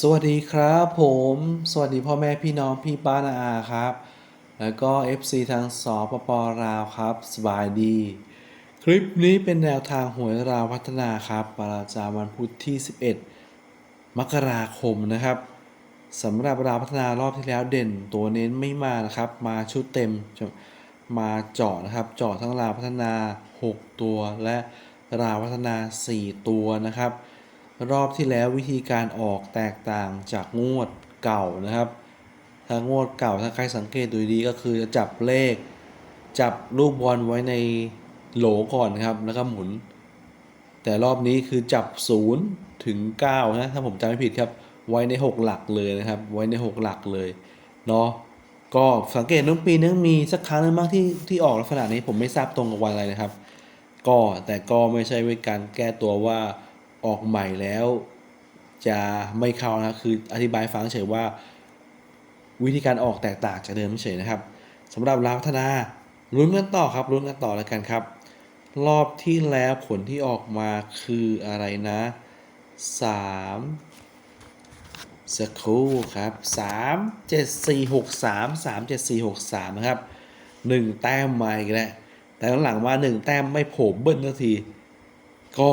สวัสดีครับผม สวัสดีพ่อแม่พี่น้องพี่ป้านาอาครับ แล้วก็ FC ทางสปปลาวครับ สบายดี คลิปนี้เป็นแนวทางหวยราวพัฒนาครับประจำวันพุธที่ 11 มกราคมนะครับสำหรับราวพัฒนารอบที่แล้วเด่น ตัวเน้นไม่มานะครับ มาชุดเต็มมาเจาะนะครับ เจาะทั้งราวพัฒนา 6 ตัวและราวพัฒนา 4 ตัวนะครับ รอบที่แล้ววิธีการออกแตกต่างจากงวดเก่านะครับ ถ้างวดเก่าถ้าใครสังเกตดูดีก็คือจะจับเลข จับลูกบอลไว้ในโหลก่อนครับแล้วก็หมุน แต่รอบนี้คือจับ0ถึง9นะถ้าผมจำไม่ผิดครับ ไว้ใน 6 หลักเลยนะครับ ไว้ใน 6 หลักเลยเนาะก็สังเกตน้องปีนึงมีสักครั้งนึงบ้างที่ที่ออกลักษณะนี้ผมไม่ทราบตรงกับวันอะไรนะครับ ก็แต่ก็ไม่ใช่เป็นการแก้ตัวว่า ออกใหม่แล้ว จะไม่เข้านะคืออธิบายฟังเฉยว่า วิธีการออกแตกต่างจากเดิมเฉยนะครับสำหรับราวพัฒนาลุ้นกันต่อครับลุ้นกันต่อแล้วกันครับ รอบที่แล้วผลที่ออกมาคืออะไรนะ 3 สักครู่ครับ 3 7 4 6 3 3 7 4 6 3 นะครับ 1 แต้มมาอีกแล้วแต่หลังมา 1 แต้มไม่โผล่เบิ้ลสักที ก็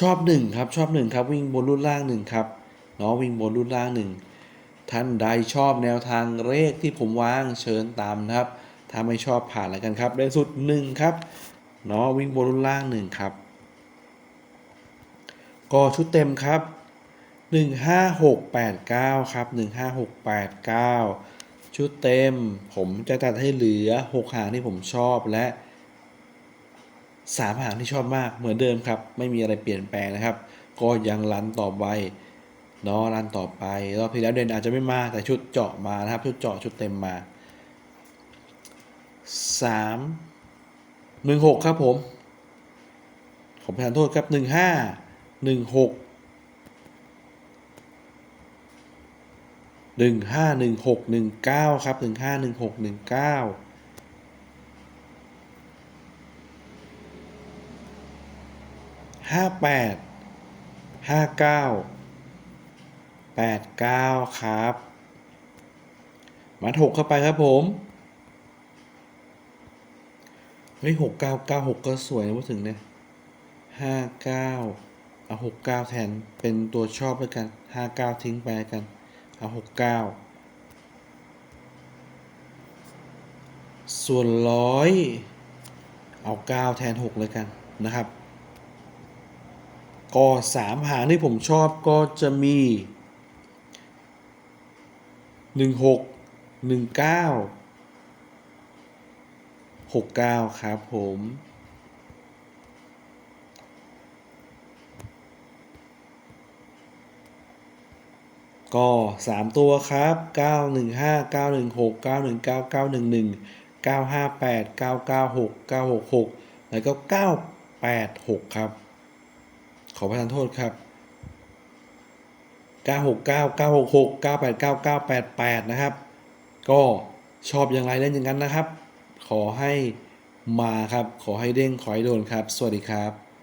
ชอบ1ครับชอบ1ครับวิ่งบนรุ่นล่าง1ครับเนาะวิ่งบนรุ่นล่าง1ท่านใดชอบแนวทางเลขที่ผมวางเชิญตามนะครับ ถ้าไม่ชอบผ่านแล้วกันครับได้สุด1ครับเนาะวิ่งบนรุ่นล่าง1ครับก็ชุดเต็มครับ15689ครับ15689ชุดเต็มผมจะตัดให้เหลือ6หางที่ผมชอบและ 3หางที่ชอบมากเหมือนเดิมครับ ไม่มีอะไรเปลี่ยนแปลงนะครับ ก็ยังรันต่อไปเนาะรันต่อไปรอบที่แล้วเด่นอาจจะไม่มาแต่ชุดเจาะมานะครับ ชุดเจาะชุดเต็มมา3 1 6ครับผมขอประทานโทษครับ1 5 1 6หนึ่งห้าหนึ่งหกหนึ่งเก้าครับหนึ่งห้าหนึ่งหกหนึ่งเก้า ห้าแปดห้าเก้าแปดเก้าครับมาหกเข้าไปครับผม เฮ้ยหกเก้าเก้าหกก็สวยนะพูดถึงเนี่ยห้าเก้าเอาหกเก้าแทนเป็นตัวชอบแล้วกันห้าเก้าทิ้งไปกัน เอาหกเก้าส่วนร้อยเอาเก้าแทนหกเลยกันนะครับ ก็สามหางที่ผมชอบก็จะมีหนึ่งหกหนึ่งเก้าหกเก้าครับผม ก็ 3 ตัวครับ 915 916 919 911 958 996 966 แล้วก็ 986 ครับ ขอประทานโทษครับ 969 966 989 988 นะครับ ก็ชอบอย่างไรเล่นอย่างนั้นนะครับ ขอให้มาครับ ขอให้เด้ง ขอให้โดนครับ สวัสดีครับ